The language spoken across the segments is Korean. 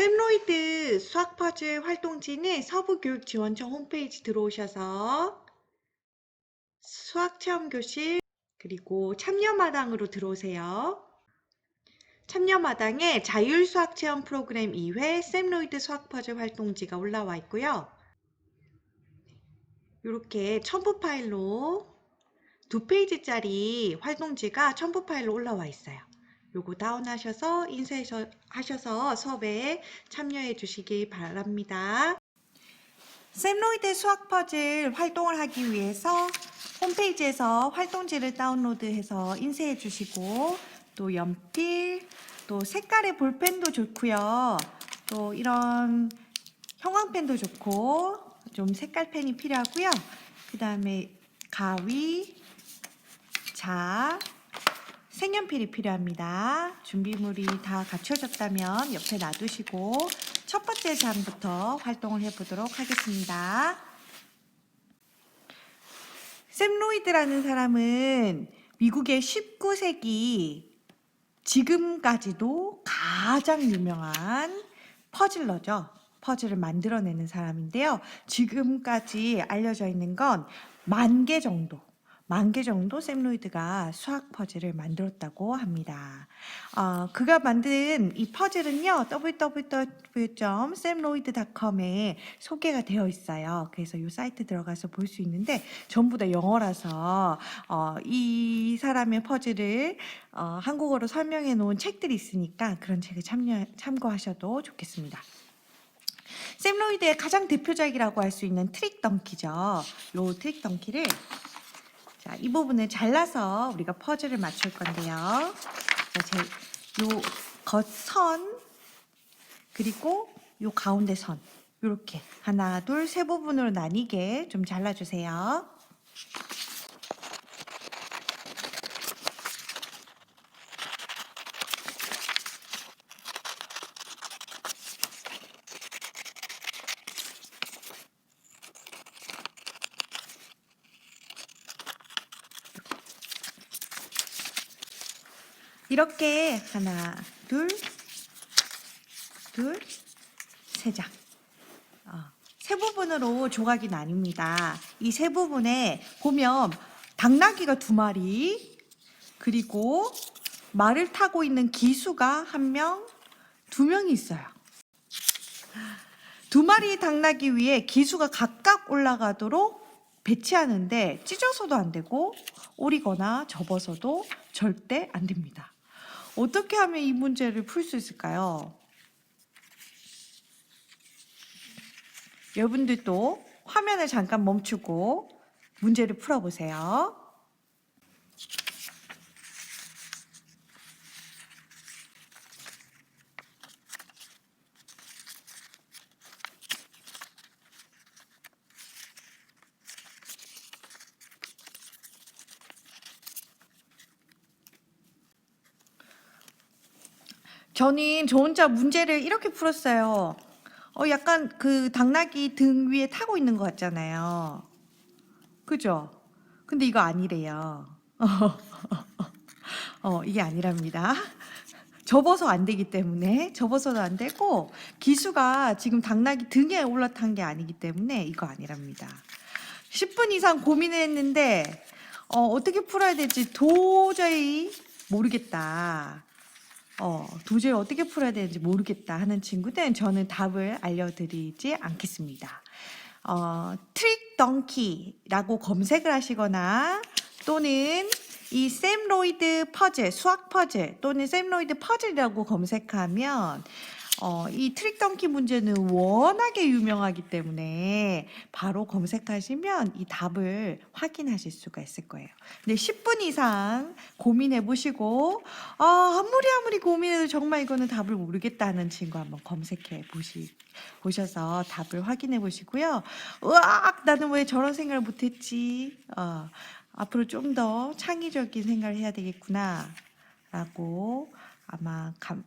샘로이드 수학 퍼즐 활동지는 서부교육지원청 홈페이지 들어오셔서 수학체험교실 그리고 참여마당으로 들어오세요. 참여마당에 자율수학체험 프로그램 2회 샘로이드 수학 퍼즐 활동지가 올라와 있고요. 이렇게 첨부 파일로 두 페이지짜리 활동지가 첨부 파일로 올라와 있어요. 요거 다운하셔서 인쇄하셔서 수업에 참여해 주시기 바랍니다. 샘로이드 수학 퍼즐 활동을 하기 위해서 홈페이지에서 활동지를 다운로드해서 인쇄해 주시고 또 연필, 또 색깔의 볼펜도 좋고요. 또 이런 형광펜도 좋고 좀 색깔 펜이 필요하고요. 그 다음에 가위, 자, 색연필이 필요합니다. 준비물이 다 갖춰졌다면 옆에 놔두시고 첫 번째 장부터 활동을 해보도록 하겠습니다. 샘 로이드라는 사람은 미국의 19세기 지금까지도 가장 유명한 퍼즐러죠. 퍼즐을 만들어내는 사람인데요. 지금까지 알려져 있는 건 만 개 정도 만 개 정도 샘 로이드가 수학 퍼즐을 만들었다고 합니다. 어, 그가 만든 이 퍼즐은요, www.samloid.com에 소개가 되어 있어요. 그래서 이 사이트 들어가서 볼 수 있는데, 전부 다 영어라서, 어, 이 사람의 퍼즐을 어, 한국어로 설명해 놓은 책들이 있으니까 그런 책을 참여, 참고하셔도 좋겠습니다. 샘 로이드의 가장 대표작이라고 할 수 있는 트릭 덩키죠. 요 트릭 덩키를 자, 이 부분을 잘라서 우리가 퍼즐을 맞출 건데요. 자, 제, 요 겉선 그리고 요 가운데 선 이렇게 하나, 둘, 세 부분으로 나뉘게 좀 잘라주세요. 이렇게 하나, 둘, 둘, 세 장. 어, 세 부분으로 조각이 나뉩니다. 이 세 부분에 보면 당나귀가 두 마리, 그리고 말을 타고 있는 기수가 한 명, 두 명이 있어요. 두 마리 당나귀 위에 기수가 각각 올라가도록 배치하는데 찢어서도 안 되고 오리거나 접어서도 절대 안 됩니다. 어떻게 하면 이 문제를 풀 수 있을까요? 여러분들도 화면을 잠깐 멈추고 문제를 풀어보세요. 저는 저 혼자 문제를 이렇게 풀었어요. 어, 약간 그 당나귀 등 위에 타고 있는 것 같잖아요. 그죠? 근데 이거 아니래요. 어, 이게 아니랍니다. 접어서 안 되기 때문에 접어서도 안 되고 기수가 지금 당나귀 등에 올라탄 게 아니기 때문에 이거 아니랍니다. 10분 이상 고민을 했는데 어, 어떻게 풀어야 될지 도저히 모르겠다. 어, 도저히 어떻게 풀어야 되는지 모르겠다 하는 친구들은 저는 답을 알려드리지 않겠습니다. 어, 트릭 덩키라고 검색을 하시거나 또는 이 샘로이드 퍼즐, 수학 퍼즐 또는 샘로이드 퍼즐이라고 검색하면 어, 이 트릭 덩키 문제는 워낙에 유명하기 때문에 바로 검색하시면 이 답을 확인하실 수가 있을 거예요. 근데 10분 이상 고민해 보시고 아, 아무리 아무리 고민해도 정말 이거는 답을 모르겠다는 친구 한번 검색해 보시 보셔서 답을 확인해 보시고요. 으악 나는 왜 저런 생각을 못했지? 어, 앞으로 좀 더 창의적인 생각을 해야 되겠구나라고 아마 감,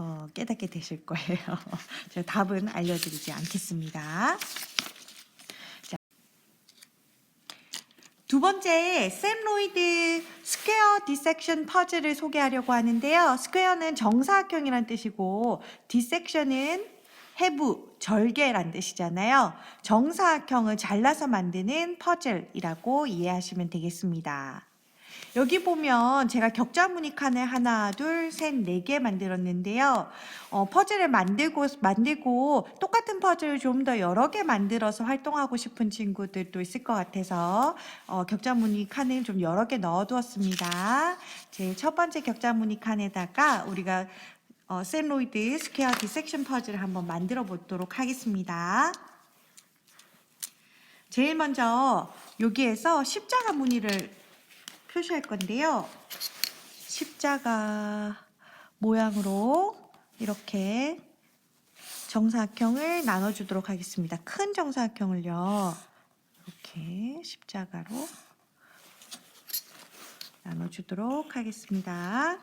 어, 깨닫게 되실 거예요. 제가 답은 알려드리지 않겠습니다. 자, 두 번째, 샘 로이드 스퀘어 디섹션 퍼즐을 소개하려고 하는데요. 스퀘어는 정사각형이란 뜻이고, 디섹션은 해부, 절개란 뜻이잖아요. 정사각형을 잘라서 만드는 퍼즐이라고 이해하시면 되겠습니다. 여기 보면 제가 격자 무늬 칸을 하나, 둘, 셋, 네 개 만들었는데요. 어, 퍼즐을 만들고, 만들고 똑같은 퍼즐을 좀 더 여러 개 만들어서 활동하고 싶은 친구들도 있을 것 같아서 어, 격자 무늬 칸을 좀 여러 개 넣어두었습니다. 제 첫 번째 격자 무늬 칸에다가 우리가 어, 셀로이드 스퀘어 디섹션 퍼즐을 한번 만들어 보도록 하겠습니다. 제일 먼저 여기에서 십자가 무늬를 표시할 건데요. 십자가 모양으로 이렇게 정사각형을 나눠주도록 하겠습니다. 큰 정사각형을요. 이렇게 십자가로 나눠주도록 하겠습니다.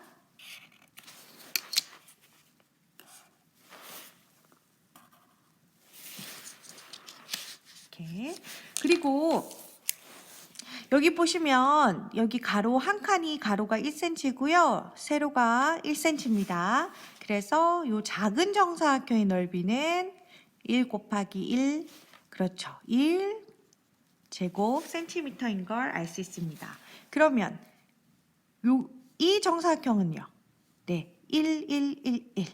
이렇게 그리고 여기 보시면 여기 가로 한 칸이 가로가 1cm고요. 세로가 1cm입니다. 그래서 요 작은 정사각형의 넓이는 1 곱하기 1 그렇죠. 1 제곱 센티미터인 걸 알 수 있습니다. 그러면 요 이 정사각형은요. 네. 1 1 1 1.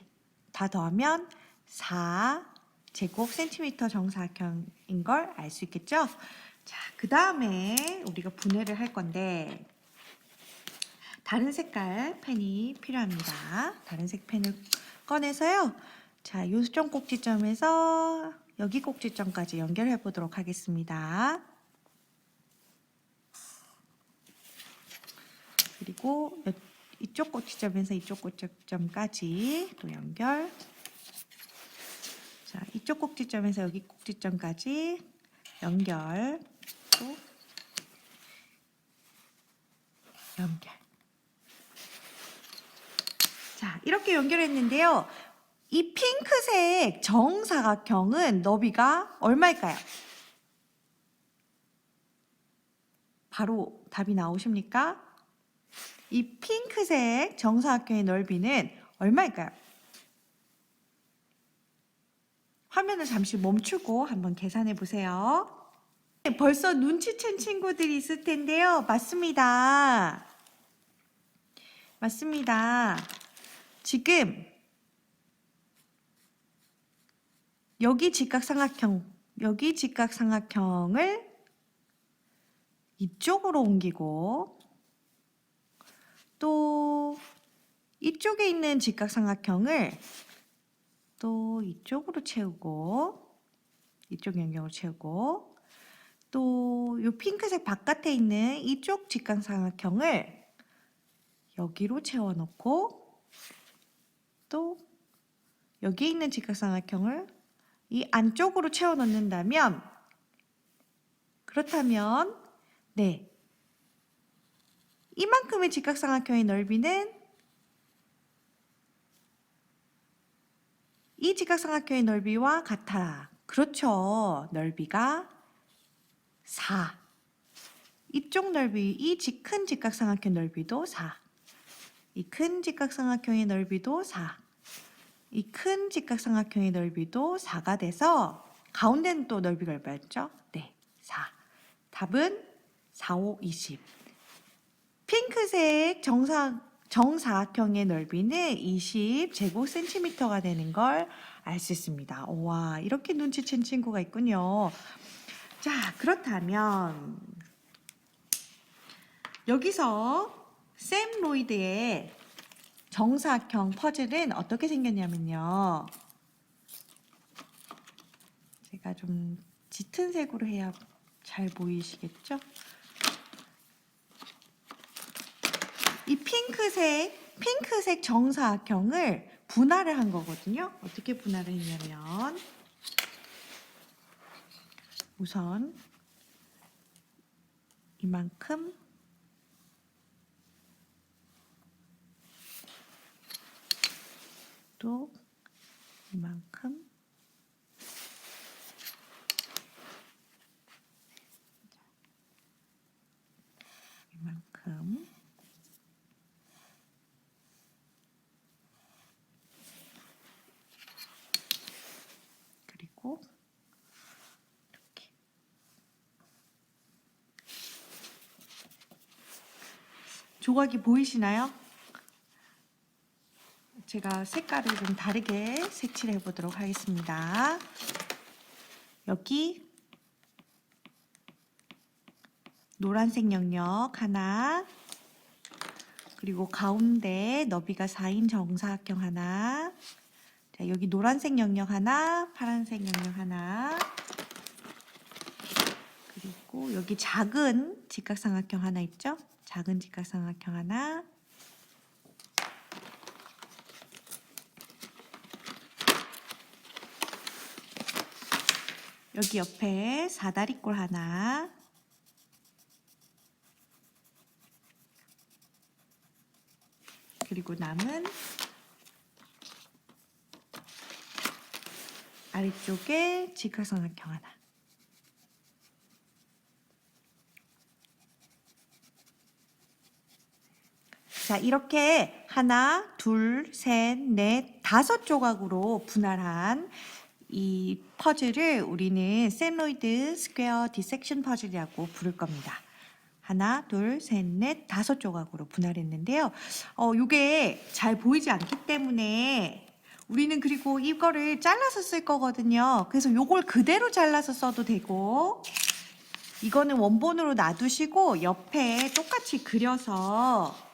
다 더하면 4 제곱 센티미터 정사각형인 걸 알 수 있겠죠? 자, 그 다음에 우리가 분해를 할 건데 다른 색깔 펜이 필요합니다. 다른 색 펜을 꺼내서요. 자, 요점 꼭지점에서 여기 꼭지점까지 연결해 보도록 하겠습니다. 그리고 여- 이쪽 꼭지점에서 이쪽 꼭지점까지 또 연결. 자, 이쪽 꼭지점에서 여기 꼭지점까지 연결. 또 연결. 자, 이렇게 연결했는데요. 이 핑크색 정사각형은 너비가 얼마일까요? 바로 답이 나오십니까? 이 핑크색 정사각형의 넓이는 얼마일까요? 화면을 잠시 멈추고 한번 계산해 보세요. 네, 벌써 눈치챈 친구들이 있을 텐데요. 맞습니다. 맞습니다. 지금 여기 직각삼각형, 여기 직각삼각형을 이쪽으로 옮기고 또 이쪽에 있는 직각삼각형을 또 이쪽으로 채우고 이쪽 영역으로 채우고 또 이 핑크색 바깥에 있는 이쪽 직각삼각형을 여기로 채워 넣고 또 여기 있는 직각삼각형을 이 안쪽으로 채워 넣는다면 그렇다면 네 이만큼의 직각삼각형의 넓이는 이 직각삼각형의 넓이와 같아. 그렇죠. 넓이가 4. 이쪽 넓이, 이 큰 직각삼각형 넓이도 4. 이 큰 직각삼각형의 넓이도 4. 이 큰 직각삼각형의 넓이도 4가 돼서 가운데는 또 넓이가 얼마였죠? 네, 4. 답은 4, 5, 20. 핑크색 정사, 정사각형의 넓이는 20 제곱 센티미터가 되는 걸 알 수 있습니다. 와, 이렇게 눈치챈 친구가 있군요. 자, 그렇다면 여기서 샘 로이드의 정사각형 퍼즐은 어떻게 생겼냐면요. 제가 좀 짙은 색으로 해야 잘 보이시겠죠? 이 핑크색, 핑크색 정사각형을 분할을 한 거거든요. 어떻게 분할을 했냐면, 우선 이만큼 또 이만큼 그리고 이렇게 조각이 보이시나요? 제가 색깔을 좀 다르게 색칠해 보도록 하겠습니다. 여기 노란색 영역 하나 그리고 가운데 너비가 4인 정사각형 하나 자, 여기 노란색 영역 하나 파란색 영역 하나 그리고 여기 작은 직각삼각형 하나 있죠? 작은 직각삼각형 하나. 여기 옆에 사다리꼴 하나. 그리고 남은 아래쪽에 직각삼각형 하나 자, 이렇게 하나, 둘, 셋, 넷, 다섯 조각으로 분할한 이 퍼즐을 우리는 셀로이드 스퀘어 디섹션 퍼즐이라고 부를 겁니다. 하나, 둘, 셋, 넷, 다섯 조각으로 분할했는데요. 어, 요게 잘 보이지 않기 때문에 우리는 그리고 이거를 잘라서 쓸 거거든요. 그래서 요걸 그대로 잘라서 써도 되고 이거는 원본으로 놔두시고 옆에 똑같이 그려서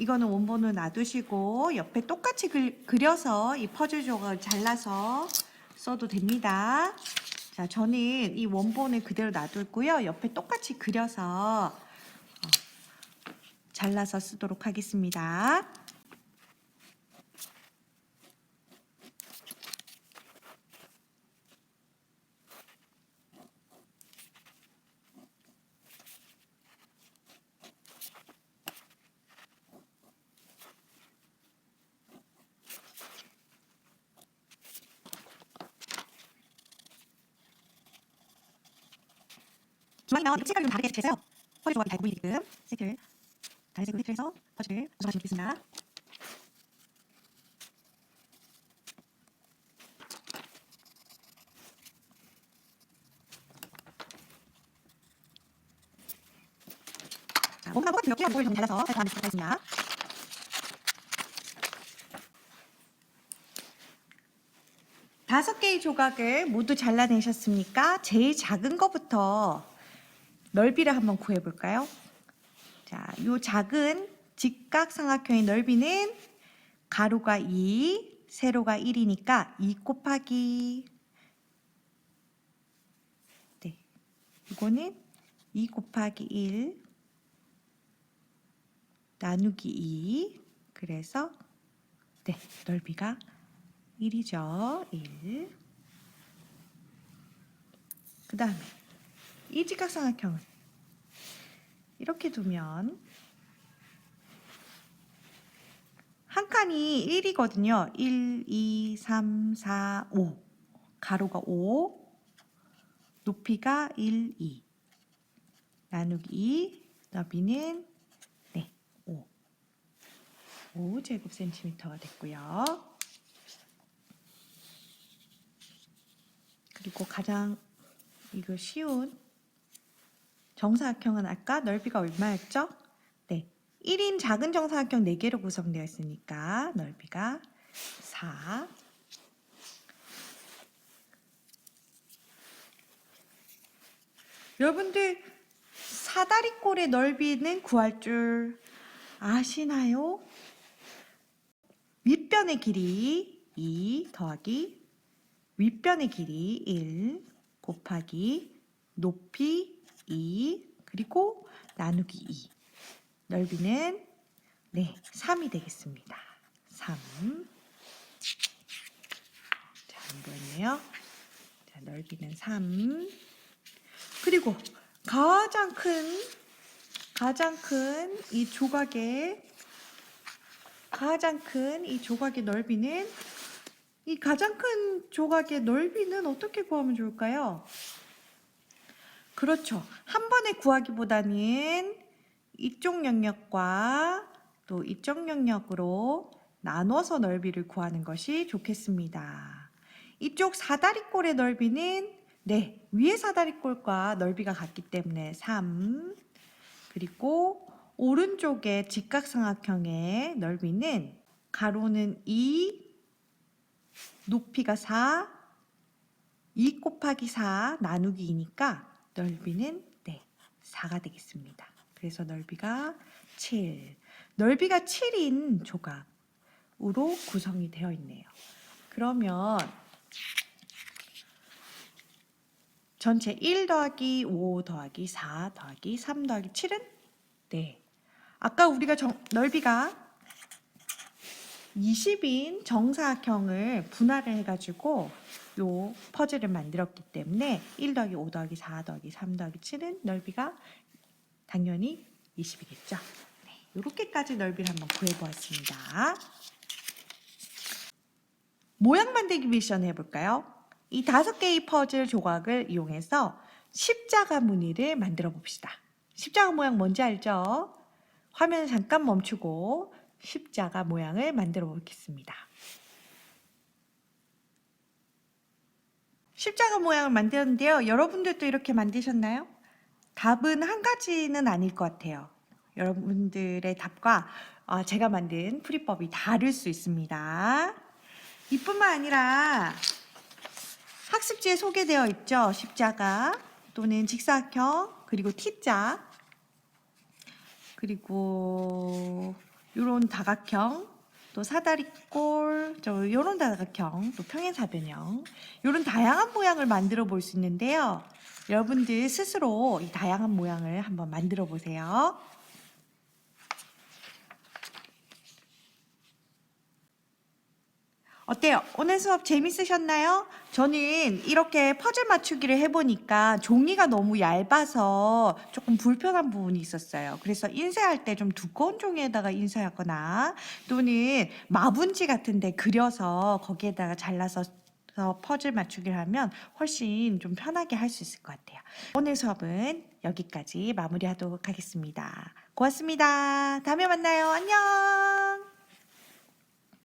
이거는 원본으로 놔두시고 옆에 똑같이 그, 그려서 이 퍼즐 조각을 잘라서 써도 됩니다. 자, 저는 이 원본을 그대로 놔둘고요. 옆에 똑같이 그려서 어, 잘라서 쓰도록 하겠습니다. 이렇게 색깔을 좀 다르게 색칠해서 퍼즐 조각이 잘 보이게끔 색을 다른 색으로 색칠해서 퍼즐을 조정하시면 좋겠습니다. 자, 몸하고 똑같은 이렇게 한쪽을 좀 살펴보도록 하겠습니다. 다섯 개의 조각을 모두 잘라내셨습니까? 제일 작은 것부터 넓이를 한번 구해볼까요? 자, 요 작은 직각삼각형의 넓이는 가로가 2, 세로가 1이니까 2 곱하기 네, 이거는 2 곱하기 1 나누기 2 그래서 네, 넓이가 1이죠. 1. 그 다음에 이 직각삼각형은 이렇게 두면 한 칸이 1이거든요. 1, 2, 3, 4, 5. 가로가 5. 높이가 1, 2. 나누기 2. 너비는 네, 5. 5 제곱 센티미터가 됐고요. 그리고 가장 이거 쉬운 정사각형은 아까 넓이가 얼마였죠? 네. 1인 작은 정사각형 4개로 구성되어 있으니까 넓이가 4. 여러분들 사다리꼴의 넓이는 구할 줄 아시나요? 윗변의 길이 2 더하기 윗변의 길이 1 곱하기 높이 2 그리고 나누기 2 넓이는 네 3이 되겠습니다. 3 자, 안 보였네요. 자, 넓이는 3 그리고 가장 큰 가장 큰 이 조각의 가장 큰 이 조각의 넓이는 이 가장 큰 조각의 넓이는 어떻게 구하면 좋을까요? 그렇죠. 한 번에 구하기보다는 이쪽 영역과 또 이쪽 영역으로 나눠서 넓이를 구하는 것이 좋겠습니다. 이쪽 사다리꼴의 넓이는 네, 위에 사다리꼴과 넓이가 같기 때문에 3. 그리고 오른쪽의 직각삼각형의 넓이는 가로는 2, 높이가 4, 2 곱하기 4 나누기 2니까 넓이는 네, 4가 되겠습니다. 그래서 넓이가 7. 넓이가 7인 조각으로 구성이 되어 있네요. 그러면 전체 1 더하기 5 더하기 4 더하기 3 더하기 7은 네. 아까 우리가 정- 넓이가 20인 정사각형을 분할을 해가지고 요 퍼즐을 만들었기 때문에 1 더하기 5 더하기 4 더하기 3 더하기 7은 넓이가 당연히 20이겠죠. 네, 이렇게까지 넓이를 한번 구해보았습니다. 모양 만들기 미션 해볼까요? 이 다섯 개의 퍼즐 조각을 이용해서 십자가 무늬를 만들어 봅시다. 십자가 모양 뭔지 알죠? 화면을 잠깐 멈추고 십자가 모양을 만들어 보겠습니다. 십자가 모양을 만들었는데요. 여러분들도 이렇게 만드셨나요? 답은 한 가지는 아닐 것 같아요. 여러분들의 답과 어, 제가 만든 풀이법이 다를 수 있습니다. 이뿐만 아니라 학습지에 소개되어 있죠. 십자가 또는 직사각형 그리고 T자 그리고 요런 다각형 또 사다리꼴 저 요런 다각형 또 평행사변형 요런 다양한 모양을 만들어 볼 수 있는데요. 여러분들 스스로 이 다양한 모양을 한번 만들어 보세요. 어때요? 오늘 수업 재밌으셨나요? 저는 이렇게 퍼즐 맞추기를 해보니까 종이가 너무 얇아서 조금 불편한 부분이 있었어요. 그래서 인쇄할 때 좀 두꺼운 종이에다가 인쇄하거나 또는 마분지 같은데 그려서 거기에다가 잘라서 퍼즐 맞추기를 하면 훨씬 좀 편하게 할 수 있을 것 같아요. 오늘 수업은 여기까지 마무리하도록 하겠습니다. 고맙습니다. 다음에 만나요. 안녕!